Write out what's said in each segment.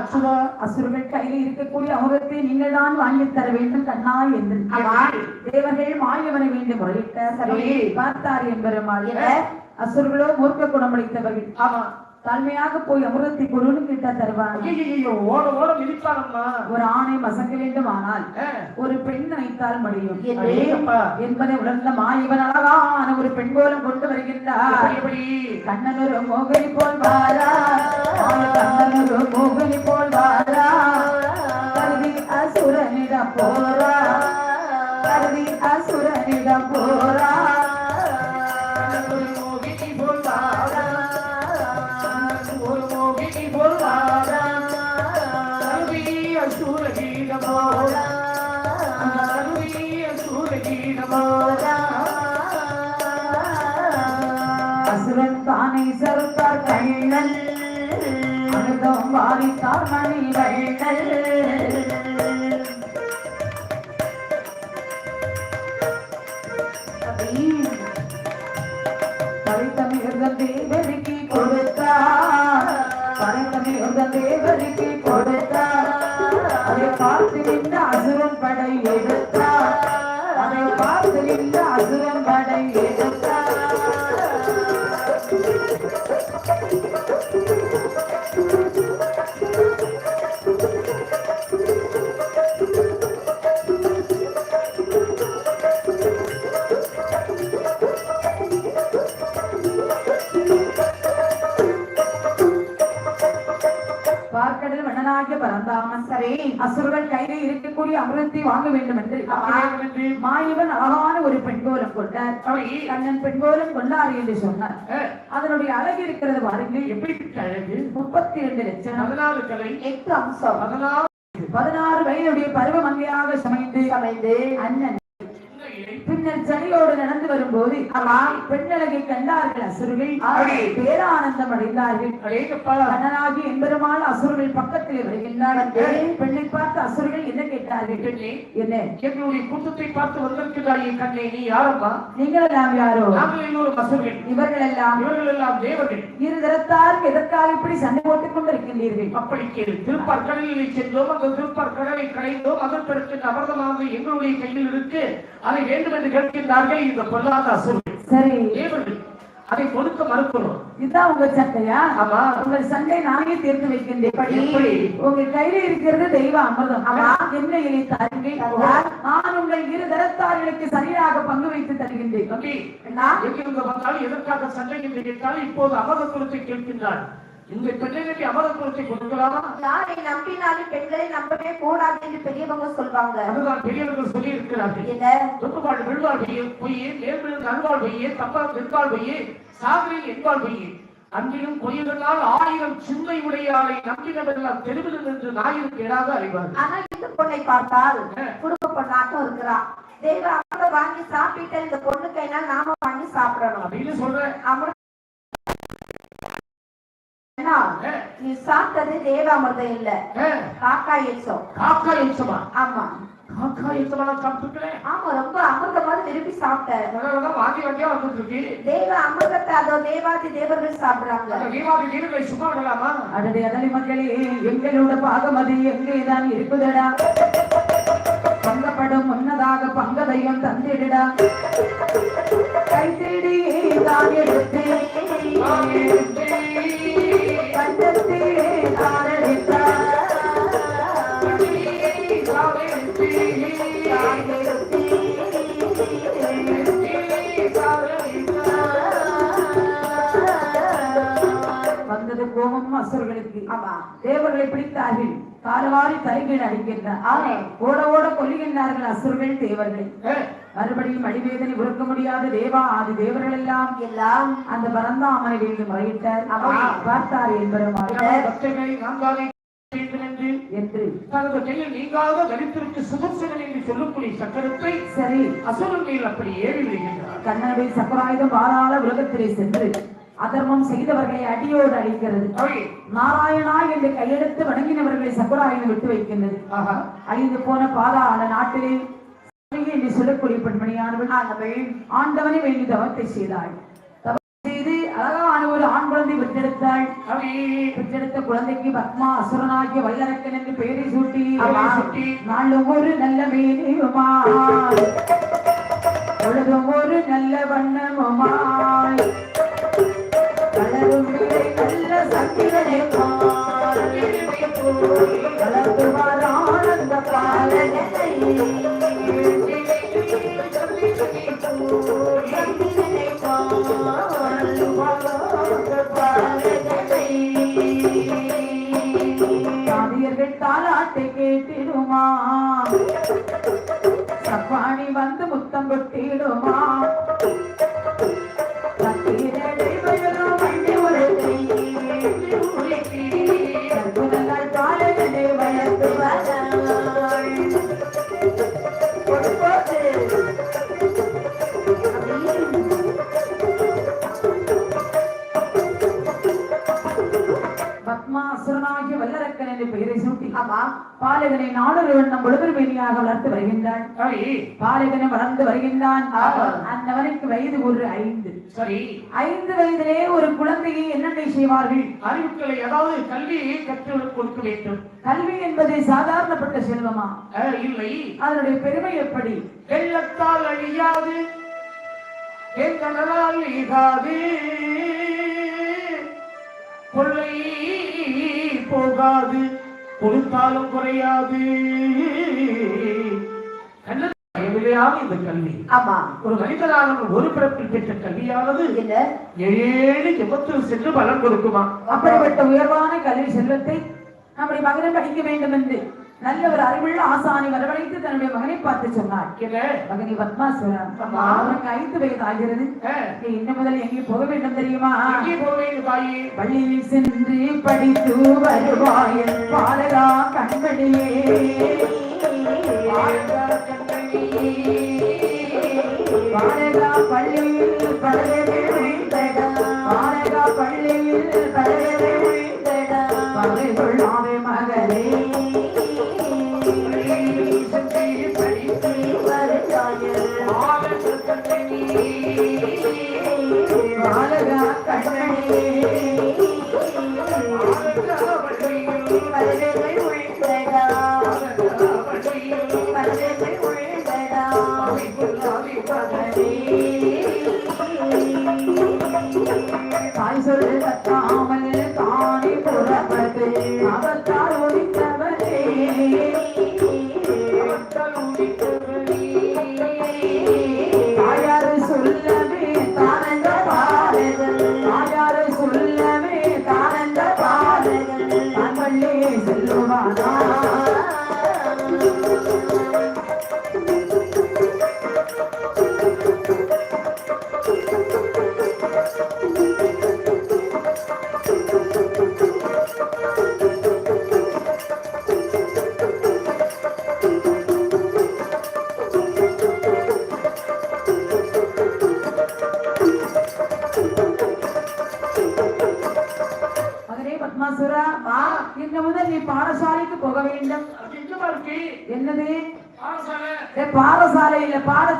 அச்சுதா அசுரர்கள் கையில் இருக்கக்கூடிய அமுதத்தை நீங்கள் தான் வாங்கி தர வேண்டும் கண்ணா என்று. தேவர்கள் மாயவனை வேண்டி முறையிட்ட. பார்த்தார் என்பெருமாள் அசுரர்களோ மூர்க்க குணமளித்தவர்கள். ஆமா தாழ்மையாக போய் அமிர்தத்தை கொடுன்னு கேட்டா தருவாங்க ஓட ஒரு ஆணை மசங்க வேண்டுமானால் ஆ. ஒரு பெண் நினைத்தால் முடியும். என்பதை உணர்ந்த மாயவன் அழகான ஒரு பெண் கோலம் கொண்டு வருகின்றார். கண்ணன் ஒரு மோகனி போல் அசுரன் தானே சருத்தார் கண்ணன் அனுதம் வாரித்தார் மணி வள்ளல் படைத்தமிழ்ந்த தேவருக்கு கொடுத்தார். படைத்தமிழ்ந்த தேவருக்கு கொடுத்தார். அதை பார்த்து நின்ற அசுரன் படை எடுத்தார். அதை பார்த்து நின்ற அசுரன் படை சரி அசுரர்கள் கையில் இருக்கக்கூடிய அமிர்தத்தை வாங்க வேண்டும் என்று மாயவன் அழகான ஒரு பெண்கோலம் கொண்டார். கண்ணன் பெண்கோலம் கொண்டார் என்று சொன்னார். அதனுடைய அழகு இருக்கிறது பாருங்கள். அழகு? முப்பத்தி ரெண்டு லட்சம். பதினாலு கலை. எட்டு அம்சம். பதினாலு. பதினாறு வயதுடைய பருவ மங்கையாக சமைந்து சமைந்து. அண்ணன் பின்னர் சனியோடு நடந்து வரும்போது பெண்ணழகை கண்டார்கள் அசுரர்கள். பேரானந்தம் அடைந்தார்கள். கண்ணனாகி எம்பெருமாள் அசுரர்கள் பக்கத்தில் வருகின்றார்கள் பெண்ணை பார்த்து அசுரர்கள் என்ன கேட்டார்கள்? என்ன? எங்களுடைய கூட்டத்தை பார்த்து வந்திருக்கிறாயே கண்ணே. நீ யாரம்மா நீங்கள் எல்லாம் யாரோ? நாங்கள் எல்லோரும் அசுரர்கள். இவர்கள் எல்லாம் இவர்கள் எல்லாம் தேவர்கள். இரு தரத்தாரும் எதற்காக இப்படி சண்டை போட்டுக் கொண்டிருக்கின்றீர்கள்? அப்படி கேளு. திருப்பார்கடலிலே சென்றோம். அந்த திருப்பார்கடலை கடைந்தோம் அதன் பிறகு அமிர்தமாக எங்களுடைய கையில் இருக்கு. அதை வேண்டும் என்று கேட்கின்றார்கள் இந்த பொல்லாத சரி. அதை கொடுக்க மறுக்கிறோம். இதுதான் உங்க சண்டையா ஆமா. உங்கள் சண்டை நானே தீர்த்து வைக்கின்றேன்? உங்க கையில இருக்கிறது தெய்வ அமிர்தம். ஆமா. என்ன இதை தாருங்கள் நான் உங்கள் இரு தரத்தார்களுக்கு சரியாக பங்கு வைத்து தருகின்றேன். எங்கிருந்து வந்தால் எதற்காக சண்டை என்று கேட்டால் இப்போது அமர குலத்தை கேட்கின்றார். இந்த பெண்ணைக்கு அமர குலத்தை கொடுக்கலாமா? யாரை நம்பினாலும் பெண்களை நம்பவே கூடாது என்று பெரியவங்க சொல்வாங்க. அதுதான் பெரியவர்கள் சொல்லி இருக்கிறார்கள் என்ன? தொட்டுப்பாடு விழுவாள் பொய்யே பொய்யே நேர்மிழந்து அருவாள் பொய்யே தப்பால் நிற்பாள் பொய்யே சாகரில் என்பாள் பொய்யே. அன்றிலும் பொய்யர்களால் ஆயிரம் சிந்தை உடையாளை நம்பினவர்களால் தெருவில் நின்று நாயிற்கு எடாக அறிவார்கள். ஆனா இந்த பொண்ணை பார்த்தால் குடும்ப பொண்ணாட்டம் இருக்கிறான் தெய்வ அமிர்தம் வாங்கி சாப்பிட்டு இந்த பொண்ணு கைனால் நாம வாங்கி சாப்பிடணும். அப்படின்னு சொல்றேன். நீ சாப்பிட்டது தேவ அமிர்தம் இல்ல காக்கா எச்சம் காக்கா எச்சமா ஆமா. காக்கா எச்சமா நான் சாப்பிட்டுருக்கிறேன் ஆமா ரொம்ப அமிர்தமாவது விரும்பி சாப்பிட்ட. அதனாலதான் வாங்கி வாங்கியா வந்துட்டு இருக்கு தேவ அமிர்தத்தை அதோ தேவாதி தேவர்கள் சாப்பிடுறாங்க. அந்த வீவாதி வீரர்களை சும்மா விடலாமா? அடடே அதனை மக்களே எங்களோட பாகமதி எங்கேதான் இருக்குதடா? பங்கப்படும் முன்னதாக பங்கதையும் தந்திடுடா. கை தேடி தான் அசுரர்களுக்கு தேவர்களை பிடித்தார்கள். காலவாரி தலைகீழ் அடிக்கின்றார் ஓட ஓட கொல்லுகின்றார்கள் அசுரர்கள் தேவர்கள். மறுபடியும் அடிவேதனை உறக்க முடியாத தேவா ஆதி தேவர்கள் எல்லாம். எல்லாம் அந்த பரந்தாமனை வேண்டி முறையிட்டார். பார்த்தார் வேண்டும் என்று. நீங்காத தரித்திற்கு சுதர்சனன் என்று சொல்லக்கூடிய சக்கரத்தை சரி. அசுரன் அப்படி ஏறி விடுகின்றார் கண்ணனை சக்கராயுதம் பாதாள உலகத்திலே சென்று அதர்மம் செய்தவர்களை அடியோடு அழிக்கிறது. நாராயணா என்று கையெடுத்து வணங்கினவர்களை சக்கராயுதம் விட்டு வைக்கின்றது. அழிந்து போன பாதாள நாட்டிலே சாமியை என்று சொல்லக்கூடிய பெண்மணியானவள் ஆண்டவனை வேண்டி தவத்தை செய்தாள். செய்து அழகான ஒரு ஆண் குழந்தை பெற்றெடுத்தாள். பெற்றெடுத்த குழந்தைக்கு பத்மா அசுரனாகிய வல்லரக்கன் என்று பெயரை சூட்டி நாளும் ஒரு நல்ல பொழுதும் ஒரு நல்ல வண்ணமுமாய். தாலாட்டை கேட்டிடுமா? சப்பாணி வந்து முத்தம் கொட்டிடுமா? பத்மாசுரனாகிய வல்லரக்கன் என்று பெயரை சூட்டி ஆமா பாலகனை நாடொரு வண்ணம் பொழுதுமேனியாக வளர்த்து வருகின்றான். பாலகனை வளர்ந்து வருகின்றான். அந்தவனுக்கு வயது ஒரு ஐந்து. சரி. ஐந்து வயதிலே ஒரு குழந்தையை என்னென்ன செய்வார்கள்? அறிவுக்களை அதாவது கல்வியை கற்றுக் கொடுக்க வேண்டும். கல்வி என்பது சாதாரணப்பட்ட செல்வமா? இல்லை. அதனுடைய பெருமை எப்படி? வெள்ளத்தால் அழியாது தேங்கடலால் ஈகாது கொள்ளை போகாது கொடுத்தாலும் குறையாது. பயமில்லையாக இந்த கல்வி. ஆமா. ஒரு மனிதனானவன் ஒரு பிறப்பில் பெற்ற கல்வியானது என்ன? ஏழு எவ்வளவு சென்று பலன் கொடுக்குமா? அப்படிப்பட்ட உயர்வான கல்வி செல்வத்தை நம்முடைய மகனை படிக்க வேண்டும் என்று நல்ல ஒரு அறிவுள்ள ஆசானை வரவழைத்து தன்னுடைய மகனை பார்த்து சொன்னார். மகனை பத்மாசுரன். அவனுக்கு ஐந்து வயது ஆகிறது இன்னும் முதல் எங்கே போக வேண்டும் தெரியுமா? பள்ளியில் சென்று படித்து வருவாயன் பாலகா கண்மணியே. பாலகா பள்ளியில் பலரே பள்ளியில் பலரே மகளே.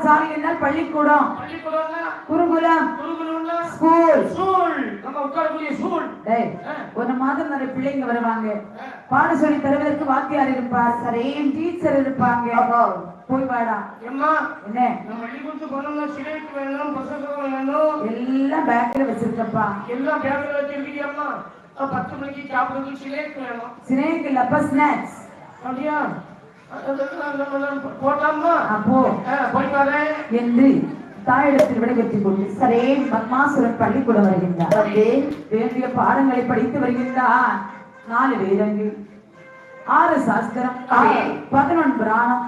இல்ல பாடசாலை என்ன? பள்ளிக்கூடம். குருகுலம் ஸ்கூல். டேய் ஒரு மாதம் நிறைய பிள்ளைங்க வருவாங்க. பாட சொல்லி தருவதற்கு வாத்தியார் இருப்பார். சரி டீச்சர் இருப்பாங்க. போய் வாடா. என்ன? எல்லாம் பேக்ல வச்சிருக்கப்பா. எல்லாம் பேப்பர் வச்சிருக்கீங்கம்மா பத்து மணிக்கு சாப்பிடுறதுக்கு சிலேட் வேணும். ஸ்னேக் இல்லப்பா ஸ்நாக்ஸ் அப்படியா? அப்போ என்று தாயிடத்தில் விடைபெற்றுக் கொண்டு சரே பத்மாசுரன் பள்ளிக்கூடம் வருகின்றார். வந்து வேண்டிய பாடங்களை படித்து வருகின்றார். நாலு வேதங்கள் ஆறு சாஸ்திரம். பதினொன்று புராணம்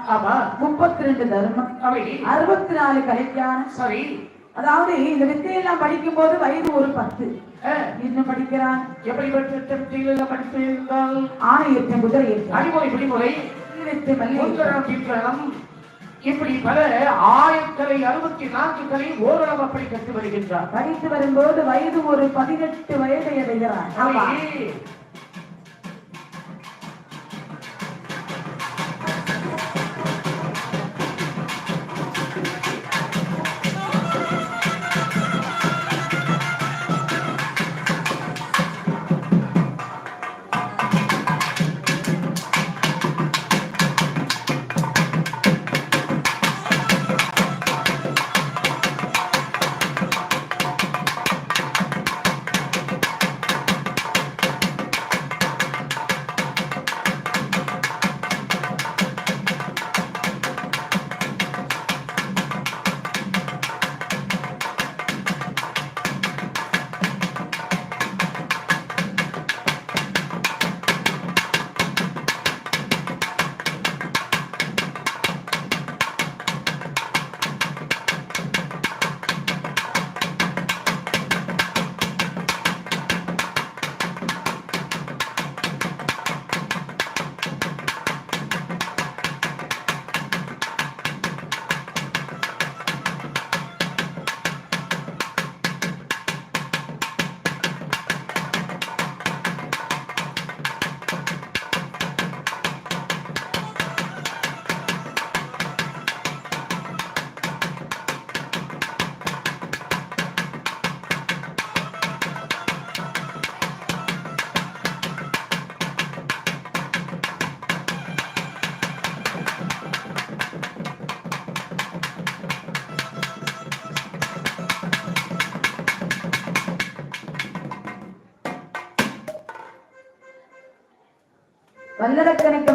முப்பத்தி ரெண்டு தர்மம் அறுபத்தி நாலு கலைஞானம் சரி. அதாவது இந்த வித்தையெல்லாம் படிக்கும் போது வயது ஒரு பத்து. இன்னும் படிக்கிறான்? வித்தைகளில் படித்து இருந்தால் ஆணை ஏற்ற குதிரை ஏற்ற அடிமுறை விடிமுறை இப்படி பல ஆயக்கலை அறுபத்தி நான்கு கலை ஓரளவு அப்படி கற்று வருகின்றார். படித்து வரும்போது வயது ஒரு பதினெட்டு வயதை அடைகிறான்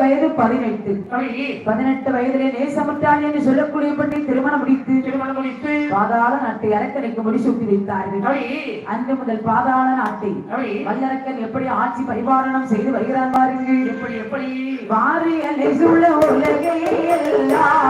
வயது பதினெட்டு. அப்படி பதினெட்டு வயதிலே நேசமுட்டான் என்று சொல்லக்கூடிய பெண்ணை திருமணம் முடித்து திருமணம் முடித்து பாதாள நாட்டை அரக்கனுக்கு முடிசூட்டி வைத்தார்கள். அன்று முதல் பாதாள நாட்டை வல்லரக்கன் எப்படி ஆட்சி பரிபாலனம் செய்து வருகிறான் பாருங்கள். எப்படி எப்படி? வாரியலை சுழ உலகே எல்லாம்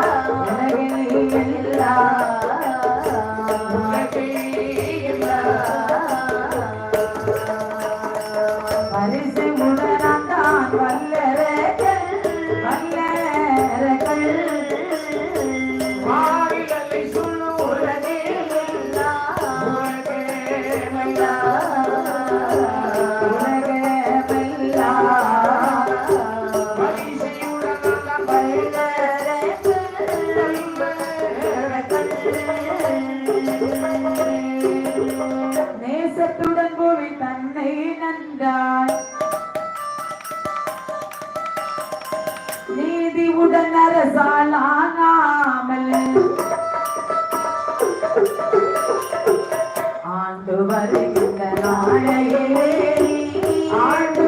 வருகின்ற நாளே ஆண்டு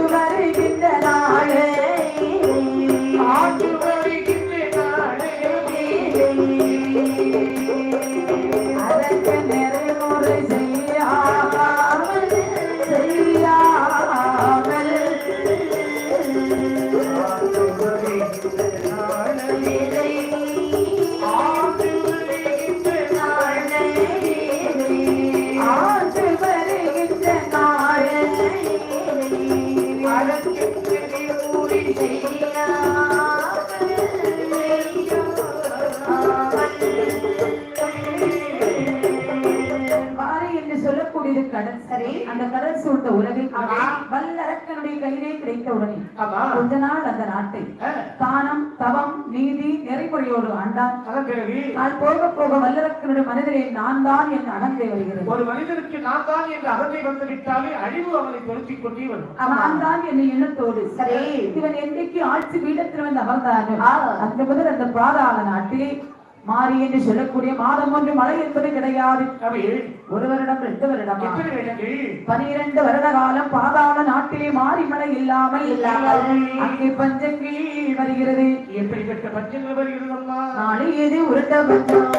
கடல் சூழ்ந்த உலகில் வல்லரக்கனுடைய கையிலே கிடைத்த உடனே கொஞ்ச நாள் அந்த நாட்டை தானம் தவம் நீதி நெறிமுறையோடு ஆண்டான். நான் போக போக வல்லரக்கனுடைய மனதிலே நான் தான் என் அகந்தை வருகிறது. ஒரு மனிதனுக்கு நான் தான் என்று அகத்தை வந்து விட்டாலே அழிவு அவனை துரத்திக் கொண்டே வரும். நான் தான் என்னை எண்ணத்தோடு. சரி. இவன் என்றைக்கு ஆட்சி பீடத்தில் வந்து அமர்ந்தானோ. அந்த முதல் அந்த பாதாள நாட்டிலே மாறி என்று சொல்லக்கூடிய மாதம் ஒன்று மழை என்பது கிடையாது. ஒரு வருடம் ரெண்டு வருடம்? பனிரெண்டு வருட காலம் பாதாள நாட்டிலே மாறி மழை இல்லாமல் இல்லாமல். அங்கே பஞ்சங்கள் வருகிறது. எப்படிப்பட்ட பஞ்சங்கள் வருகிறதம்மா நாளை இது உருட்ட பஞ்சம்?